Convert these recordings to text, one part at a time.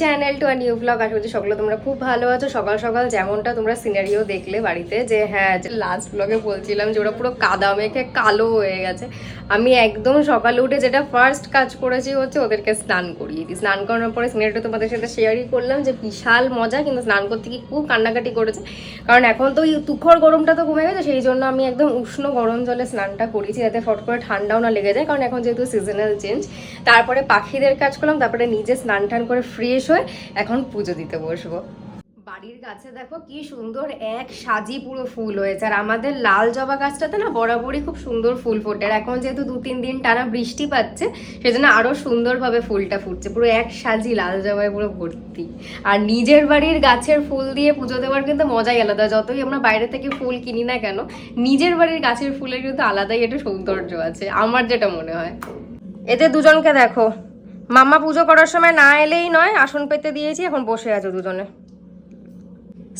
Channel to R new blog আশা করছি সকলে তোমরা খুব ভালো আছো। সকাল সকাল যেমনটা তোমরা সিনারিও দেখলে বাড়িতে, যে হ্যাঁ যে লাস্ট ব্লগে বলছিলাম যে ওরা পুরো কাদা মেখে কালো হয়ে গেছে। আমি একদম সকালে উঠে যেটা ফার্স্ট কাজ করেছি হচ্ছে ওদেরকে স্নান করিয়ে দিই। স্নান করানোর পরে সিনারিটা তোমাদের সাথে শেয়ারই করলাম যে বিশাল মজা, কিন্তু স্নান করতে গিয়ে খুব কান্নাকাটি করেছে। কারণ এখন তো ওই তুখর গরমটা তো কমে গেছে, সেই জন্য আমি একদম উষ্ণ গরম জলে স্নানটা করেছি যাতে ফট করে ঠান্ডাও না লেগে যায়। কারণ এখন যেহেতু সিজনাল চেঞ্জ তারপরে পাখিদের কাজ করলাম, তারপরে নিজে স্নান টান করে ফ্রেশ হয়ে এখন পুজো দিতে বসবো। বাড়ির গাছে দেখো কি সুন্দর এক সাজি পুরো ফুল হয়েছে। আর আমাদের লাল জবা গাছটাতে না বরাবরই খুব সুন্দর ফুল ফোটে। আর এখন যেহেতু দু তিন দিন টানা বৃষ্টি পাচ্ছে, সেজন্য আরও সুন্দরভাবে ফুলটা ফুটছে। পুরো এক সাজি লাল জবায় পুরো ভর্তি। আর নিজের বাড়ির গাছের ফুল দিয়ে পুজো দেওয়ার কিন্তু মজাই আলাদা। যতই আমরা বাইরে থেকে ফুল কিনি না কেন, নিজের বাড়ির গাছের ফুলের কিন্তু আলাদাই একটা সৌন্দর্য আছে, আমার যেটা মনে হয়। এতে দুজনকে দেখো। মাম্মা পুজো করার সময় না এলেই নয়, আসন পেতে দিয়েছি, এখন বসে আছে দুজনে।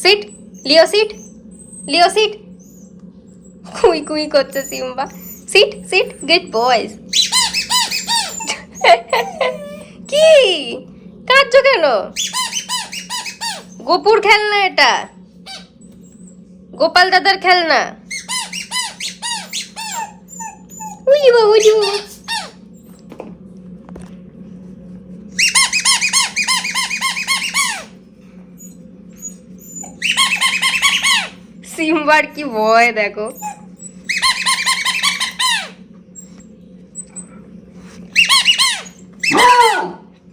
Sit, Leo sit Leo sit. কুই কুই করছে Simba. Sit sit good boys. কি? কাঁদছো কেন? গোপুর খেলনা এটা। গোপাল দাদার খেলনা। উলি বাবু বাবু। সিম্বার কি ভয় দেখো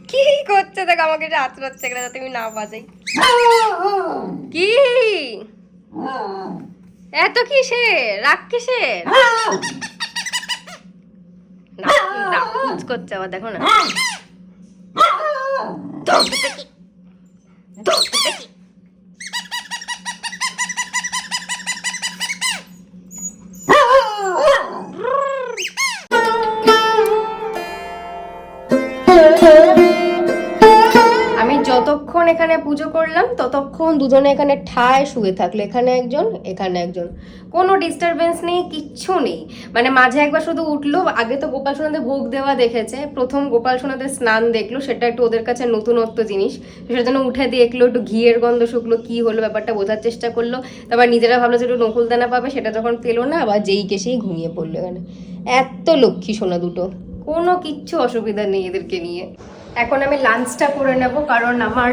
কি করছে দেখো আমাকে যে আচড়াচ্ছে কেন যাতে আমি না বাজাই কি এত কিসে রাগ কিসে না না কুচ করছে আবার দেখো না যতক্ষণ এখানে পুজো করলাম, ততক্ষণ দুজনে এখানে ঠায় শুয়ে থাকল। এখানে একজন এখানে একজন। কোনো ডিস্টারবেন্স নেই, কিচ্ছু নেই। মানে মাঝে একবার শুধু উঠল, আগে তো গোপাল সোনাদের ভোগ দেওয়া দেখেছে। প্রথম গোপাল সোনাদের স্নান দেখল, সেটা একটু ওদের কাছে নতুনত্ব জিনিস। তো সেটা জন্য উঠে দেখল, একটু ঘিয়ের গন্ধ শুকলো, কি হলো ব্যাপারটা বোঝার চেষ্টা করল। তারপর নিজেরা ভাবলো যে একটু নকুলদানা পাবে, সেটা যখন পেল না, আবার যেই কেসেই ঘুমিয়ে পড়ল এখানে। এত লক্ষ্মী সোনা দুটো। কোনো কিচ্ছু অসুবিধা নেই এদেরকে নিয়ে। এখন আমি লাঞ্চটা করে নেব, কারণ আমার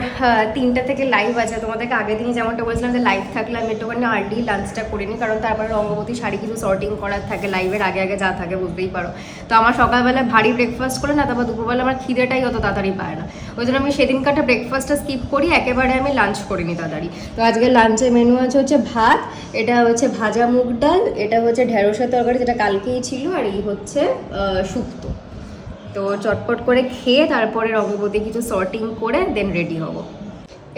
তিনটা থেকে লাইভ আছে। তোমাদেরকে আগের দিনই যেমনটা বলছিলাম যে লাইভ থাকলে আমি একটুখানি আর্লি লাঞ্চটা করে নিই, কারণ তারপরে রঙ্গবতী শাড়ি কিছু সর্টিং করার থাকে লাইভের আগে আগে যা থাকে, বুঝতেই পারো। তো আমার সকালবেলা ভারী ব্রেকফাস্ট করে না, তারপর দুপুরবেলা আমার খিদেটাই অত তাড়াতাড়ি পায় না। ওই জন্য আমি সেদিনকারটা ব্রেকফাস্টটা স্কিপ করি, একেবারে আমি লাঞ্চ করে নিই তাড়াতাড়ি। তো আজকে লাঞ্চের মেনু আছে হচ্ছে ভাত, এটা হচ্ছে ভাজা মুগ ডাল, এটা হচ্ছে ঢেঁড়সের তরকারি, যেটা কালকেই ছিল, আর এই হচ্ছে শুক্তো। তো চটপট করে খেয়ে তারপরে রঙ্গবতী কিছু সর্টিং করে দেন রেডি হব।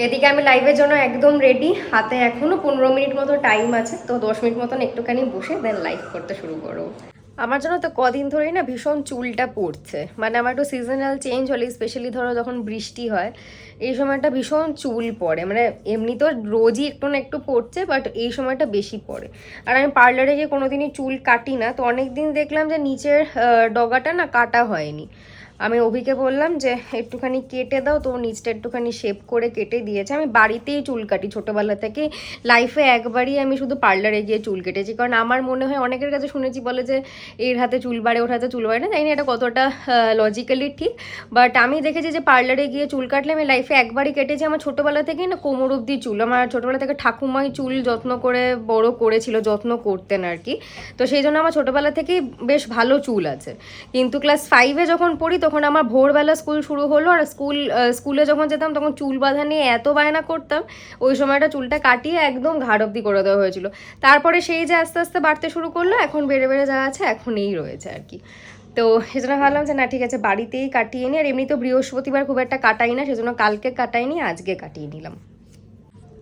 এদিকে আমি লাইভের জন্য একদম রেডি হাতে এখনও পনেরো মিনিট মতো টাইম আছে, তো দশ মিনিট মতন একটুখানি বসে দেন লাইভ করতে শুরু করব। আমার জন্য তো কদিন ধরেই না ভীষণ চুলটা পড়ছে। মানে আমার একটু সিজনাল চেঞ্জ হলে স্পেশালি ধরো যখন বৃষ্টি হয়, এই সময়টা ভীষণ চুল পড়ে। মানে এমনি তো রোজই একটু না একটু পড়ছে বাট এই সময়টা বেশি পড়ে। আর আমি পার্লারে গিয়ে কোনোদিনই চুল কাটি না, তো অনেক দিন দেখলাম যে নিচের ডগাটা না কাটা হয়নি। আমি অভিকে বললাম যে, একটুখানি কেটে দাও তো, নিচটা একটুখানি শেপ করে কেটে দিয়েছে। আমি বাড়িতেই চুল কাটি ছোটোবেলা থেকে। লাইফে একবারই আমি শুধু পার্লারে গিয়ে চুল কেটেছি। কারণ আমার মনে হয়, অনেকের কাছে শুনেছি বলে যে, এর হাতে চুল বাড়ে, ওর হাতে চুল বাড়ে না। জানি না এটা কতটা লজিক্যালি ঠিক। বাট আমি দেখেছি যে পার্লারে গিয়ে চুল কাটলে আমি লাইফে একবারই কেটেছি। আমার ছোটোবেলা থেকেই না কোমর অব্দি চুল, আমার ছোটোবেলা থেকে ঠাকুমাই চুল যত্ন করে বড় করেছিল, যত্ন করতেন আর কি। তো সেই জন্য আমার ছোটোবেলা থেকেই বেশ ভালো চুল আছে। কিন্তু ক্লাস ফাইভে যখন পড়ি তখন আমার ভোরবেলা স্কুল শুরু হলো আর স্কুল স্কুলে যখন যেতাম তখন চুল বাঁধা নিয়ে এত বায়না করতাম, ওই সময়টা চুলটা কাটিয়ে একদম ঘাড় অব্দি করে দেওয়া হয়েছিল। তারপরে সেই যে আস্তে আস্তে বাড়তে শুরু করল, এখন বেড়ে বেড়ে যা আছে এখন এই রয়েছে আর কি। তো সেজন্য ভাবলাম যে না, ঠিক আছে, বাড়িতেই কাটিয়ে নিই। আর এমনি তো বৃহস্পতিবার খুব একটা কাটাই না, সেজন্য কালকে কাটাইনি, আজকে কাটিয়ে নিলাম।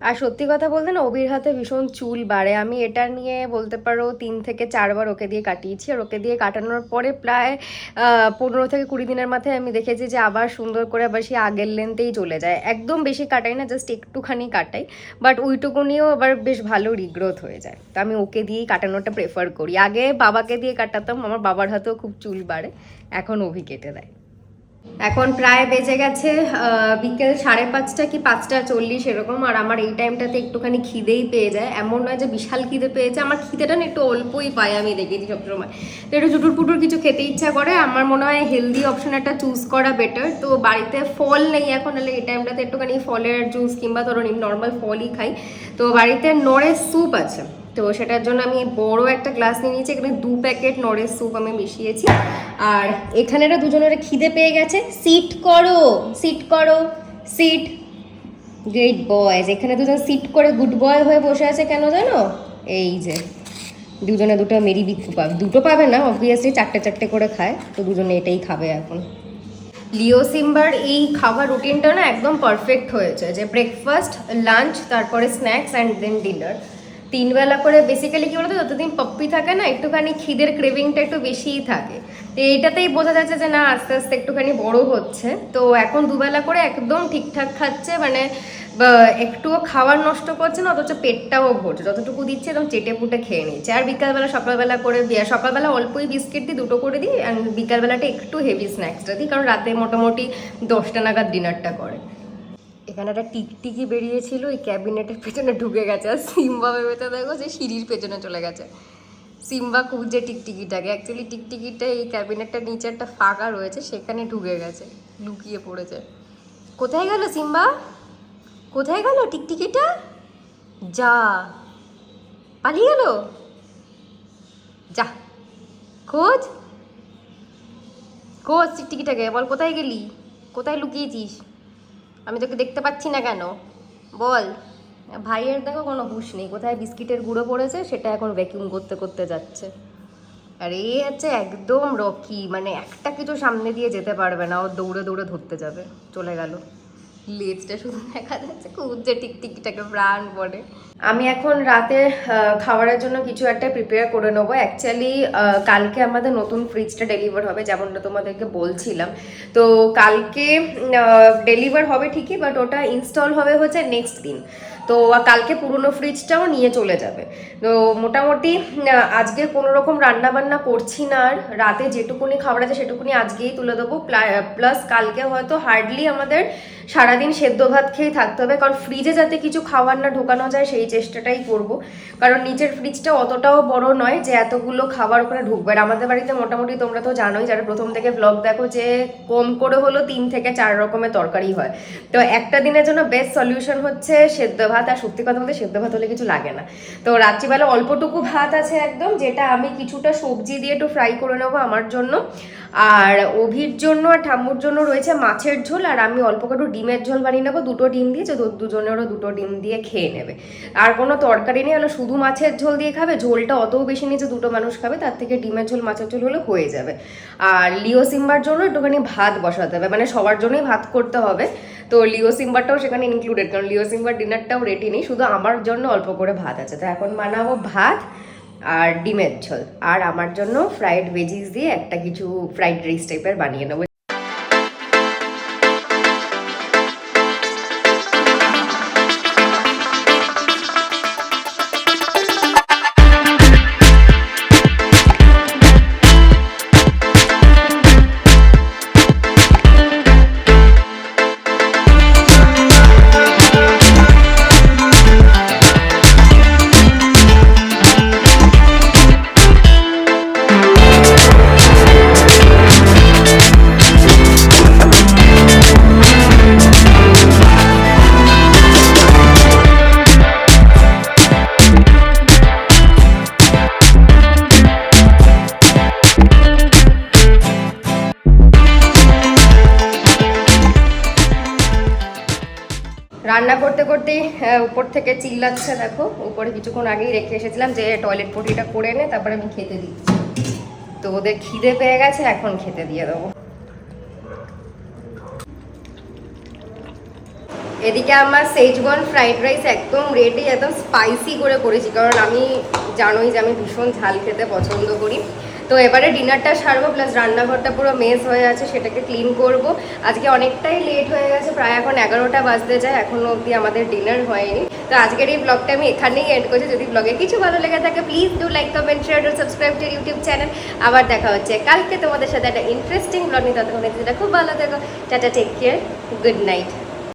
আর সত্যি কথা বলতে না, অবির হাতে ভীষণ চুল বাড়ে। আমি এটা নিয়ে বলতে পারো তিন থেকে চারবার ওকে দিয়ে কাটিয়েছি। আর ওকে দিয়ে কাটানোর পরে প্রায় পনেরো থেকে কুড়ি দিনের মাথায় আমি দেখেছি যে আবার সুন্দর করে আবার সেই আগের লেন্থেই চলে যায়। একদম বেশি কাটাই না জাস্ট একটুখানি কাটাই। বাট ওইটুকু নিয়েও আবার বেশ ভালো রিগ্রোথ হয়ে যায়। তো আমি ওকে দিয়েই কাটানোটা প্রেফার করি। আগে বাবাকে দিয়ে কাটাতাম, আমার বাবার হাতেও খুব চুল বাড়ে। এখন অভি কেটে দেয়। এখন প্রায় বেজে গেছে বিকেল সাড়ে পাঁচটা কি পাঁচটা চল্লিশ এরকম, আর আমার এই টাইমটাতে একটুখানি খিদেই পেয়ে যায়। এমন নয় যে বিশাল খিদে পেয়েছে, আমার খিদেটা না একটু অল্পই পাই আমি দেখেছি সবসময়। তো একটু চুটুর পুটুর কিছু খেতে ইচ্ছা করে, আমার মনে হয় হেলদি অপশন একটা চুজ করা বেটার তো বাড়িতে ফল নেই এখন হলে এই টাইমটাতে একটুখানি ফলের জুস কিংবা ধরো নর্মাল ফলই খাই। তো বাড়িতে নড়ের স্যুপ আছে। তো সেটার জন্য আমি বড় একটা গ্লাস নিয়ে নিয়েছি, এখানে দু প্যাকেট নরের স্যুপ আমি মিশিয়েছি। আর এখানে এরা দুজনের খিদে পেয়ে গেছে। সিট করো সিট করো সিট গ্রেট বয়েজ এখানে দুজন সিট করে গুড বয় হয়ে বসে আছে কেন জানো? এই যে, দুজনে দুটো মেরি বিকু পাবে দুটো পাবে না অবভিয়াসলি চারটে চারটে করে খায়, তো দুজনে এটাই খাবে এখন। লিও সিম্বার এই খাবার রুটিনটা না একদম পারফেক্ট হয়েছে, যে ব্রেকফাস্ট লাঞ্চ তারপরে স্ন্যাক্স অ্যান্ড দেন ডিনার তিন বেলা করে বেসিক্যালি কি বলতো, যতদিন পপ্পি থাকে না, একটুখানি খিদের ক্রেভিংটা একটু বেশিই থাকে। তো এইটাতেই বোঝা যাচ্ছে যে না, আস্তে আস্তে একটুখানি বড় হচ্ছে। তো এখন দুবেলা করে একদম ঠিকঠাক খাচ্ছে মানে একটুও খাবার নষ্ট করছে না, অথচ পেটটাও ভরছে। যতটুকু দিচ্ছে একদম চেটে পুটে খেয়ে নিচ্ছে। আর বিকালবেলা, সকালবেলা করে সকালবেলা অল্পই বিস্কিট দিই, দুটো করে দিই অ্যান্ড বিকালবেলাটা একটু হেভি স্ন্যাক্সটা দিই, কারণ রাতে মোটামুটি দশটা নাগাদ ডিনারটা করে। এখানে একটা টিকটিকি বেরিয়েছিল, ওই ক্যাবিনেটের পেছনে ঢুকে গেছে। আর সিম্বা ভেবেতে দেখো যে সিঁড়ির পেছনে চলে গেছে। সিম্বা খুঁজছে টিকটিকিটাকে অ্যাকচুয়ালি টিকটিকিটা এই ক্যাবিনেটটার নিচে একটা ফাঁকা রয়েছে, সেখানে ঢুকে গেছে, লুকিয়ে পড়েছে। কোথায় গেল সিম্বা? কোথায় গেল টিকটিকিটা যা, পালিয়ে গেল? যা, খোঁজ। খোঁজ টিকটিকিটাকে বল, কোথায় গেলি? কোথায় লুকিয়েছিস? আমি তোকে দেখতে পাচ্ছি না কেন? বল। ভাইয়ের দেখো কোনো হুশ নেই। কোথায় বিস্কিটের গুঁড়ো পড়েছে, সেটা এখন ভ্যাকিউম করতে করতে যাচ্ছে। আর, এ হচ্ছে একদম রকি। মানে একটা কিছু সামনে দিয়ে যেতে পারবে না। ও দৌড়ে দৌড়ে ধরতে যাবে। চলে গেল। লেজটা শুধু দেখা যাচ্ছে খুঁজছে টিকটিকিটাকে প্রাণ বলে। আমি এখন রাতে খাবারের জন্য কিছু একটা প্রিপেয়ার করে নেব। অ্যাকচুয়ালি কালকে আমাদের নতুন ফ্রিজটা ডেলিভার হবে, যেমনটা তোমাদেরকে বলছিলাম। তো কালকে ডেলিভার হবে ঠিকই বাট ওটা ইনস্টল হবে হচ্ছে নেক্সট দিন। তো কালকে পুরনো ফ্রিজটাও নিয়ে চলে যাবে। তো মোটামুটি আজকে কোনো রকম রান্না বান্না করছি না আর। রাতে যেটুকুনি খাবার আছে সেটুকুনি আজকেই তুলে দেবো। প্লাস কালকে হয়তো হার্ডলি আমাদের সারাদিন সেদ্ধ ভাত খেয়ে থাকতে হবে, কারণ ফ্রিজে যাতে কিছু খাবার না ঢোকানো যায় সেই চেষ্টাটাই করব। কারণ নিচের ফ্রিজটা অতটাও বড় নয় যে এতগুলো খাবার ওখানে ঢুকবে। আর আমাদের বাড়িতে মোটামুটি তোমরা তো জানোই, যারা প্রথম থেকে ব্লগ দেখো যে কম করে হলো তিন থেকে চার রকমের তরকারি হয়। তো একটা দিনের জন্য বেস্ট সলিউশন হচ্ছে সেদ্ধ ভাত, আর সত্যি কথা বলতে সেদ্ধ ভাত হলে কিছু লাগে না। তো রাত্রিবেলা অল্পটুকু ভাত আছে একদম, যেটা আমি কিছুটা সবজি দিয়ে একটু ফ্রাই করে নেব আমার জন্য। আর অভির জন্য আর ঠাম্মুর জন্য রয়েছে মাছের ঝোল, আর আমি অল্প একটু ডিমের ঝোল বানিয়ে নেব, দুটো ডিম দিয়ে যে দু- দুজনেরও দুটো ডিম দিয়ে খেয়ে নেবে। আর কোনো তরকারি নেই হলো শুধু মাছের ঝোল দিয়ে খাবে, ঝোলটা অতও বেশি নিচে দুটো মানুষ খাবে, তার থেকে ডিমের ঝোল, মাছের ঝোল হলে হয়ে যাবে। আর লিও সিম্বার জন্য একটুখানি ভাত বসাতে হবে মানে সবার জন্যই ভাত করতে হবে, তো লিও সিম্বারটাও সেখানে ইনক্লুডেড কারণ লিও সিম্বার ডিনারটাও রেডি নেই, শুধু আমার জন্য অল্প করে ভাত আছে। তো এখন বানাবো ভাত আর ডিমের ঝোল, আর আমার জন্য ফ্রাইড ভেজিস দিয়ে একটা কিছু ফ্রাইড রাইস টাইপের বানিয়ে নেব। রান্না করতে করতেই উপর থেকে চিল্লাচ্ছে, দেখো। উপরে কিছুক্ষণ আগেই রেখে এসেছিলাম যে টয়লেট পটিটা করে নে তারপরে আমি খেতে দিচ্ছি। তো ওদের খিদে পেয়ে গেছে, এখন খেতে দিয়ে দেবো। এদিকে আমার সেজওয়ান ফ্রাইড রাইস একদম রেডি একদম স্পাইসি করে করেছি, কারণ আমি জানোই যে আমি ভীষণ ঝাল খেতে পছন্দ করি। তো এবারে ডিনারটা সারবো প্লাস রান্নাঘরটা পুরো মেস হয়ে আছে, সেটাকে ক্লিন করব। আজকে অনেকটাই লেট হয়ে গেছে, প্রায় এখন এগারোটা বাজতে যায়, এখনও অবধি আমাদের ডিনার হয়নি। তো আজকের এই ব্লগটা আমি এখানেই এন্ড করছি। যদি ব্লগে কিছু ভালো লেগে থাকে please do like comment share subscribe to YouTube channel আবার দেখা হচ্ছে কালকে তোমাদের সাথে একটা ইন্টারেস্টিং ব্লগ নিয়ে। ততক্ষণ খুব ভালো থেকো। Tata take care good night